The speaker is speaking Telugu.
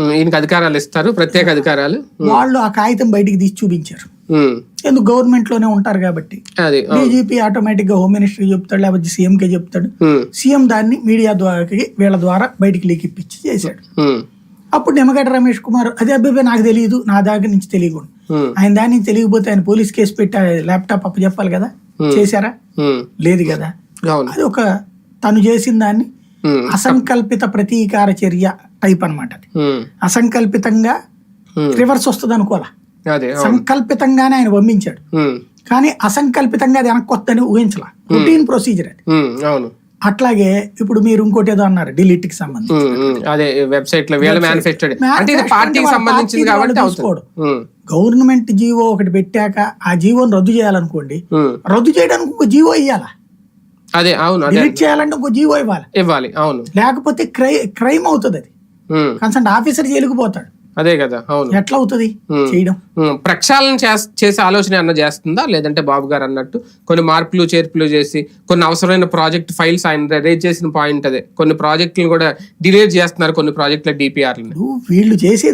ఈయనకి అధికారాలు ఇస్తారు ప్రత్యేక అధికారాలు. వాళ్ళు ఆ కాగితం బయటికి తీసి చూపించారు. ఎందుకు గవర్నమెంట్లోనే ఉంటారు కాబట్టి. డీజీపీ ఆటోమేటిక్గా హోమ్ మినిస్టర్ చెప్తాడు లేకపోతే సీఎం కే చెప్తాడు. సీఎం దాన్ని మీడియా ద్వారా వీళ్ళ ద్వారా బయటికి లీక్ ఇప్పించి చేశాడు. అప్పుడు నిమ్మగడ్డ రమేష్ కుమార్ అదే అబ్బాయి నాకు తెలియదు నా దగ్గర నుంచి తెలియకుండా. ఆయన దాని నుంచి తెలియకపోతే ఆయన పోలీస్ కేసు పెట్టి ల్యాప్టాప్ అప్పు చెప్పాలి కదా? చేశారా? లేదు కదా? అది ఒక తను చేసిన దాన్ని అసంకల్పిత ప్రతీకార చర్య. టైప్ అన్నమాట అది. అసంకల్పితంగా రివర్స్ వస్తుంది అవును. సంకల్పితంగానే ఆయన పంపించాడు. కానీ అసంకల్పితంగా అది వెనక్కి వస్తుందని ఊహించాల రొటీన్ ప్రొసీజర్ అది. అట్లాగే ఇప్పుడు మీరు ఇంకోటి ఏదో అన్నారు డిలీట్కి సంబంధించి అదే వెబ్సైట్లో అంటే పార్టీకి సంబంధించింది కాబట్టి గవర్నమెంట్ జీవో ఒకటి పెట్టాక ఆ జీవోని రద్దు చేయాలనుకోండి రద్దు చేయడానికి ఇంకో జీవో ఇవ్వాలా అదే అవును డిలీట్ చేయాలంటే ఇంకో జీవో ఇవ్వాలి. ఇవ్వాలి అవును. లేకపోతే క్రై క్రైమ్ అవుతుంది అది. ఉమ్, కన్సల్ట్ ఆఫీసర్ జైలుకు పోతాడు. అదే కదా అవును. ఎట్లా అవుతుంది. చేయడం. ప్రక్షాళన చేస్- ఆలోచన అన్న చేస్తుందా? లేదంటే బాబు గారు అన్నట్టు కొన్ని మార్పులు చేర్పులు చేసి కొన్ని అవసరమైన ప్రాజెక్ట్ ఫైల్స్ ఆయన రేజ్ చేసిన పాయింట్ అదే. కొన్ని ప్రాజెక్టులు కూడా డిలీట్ చేస్తున్నారు కొన్ని ప్రాజెక్టుల డిపిఆర్లు వీళ్ళు చేసేది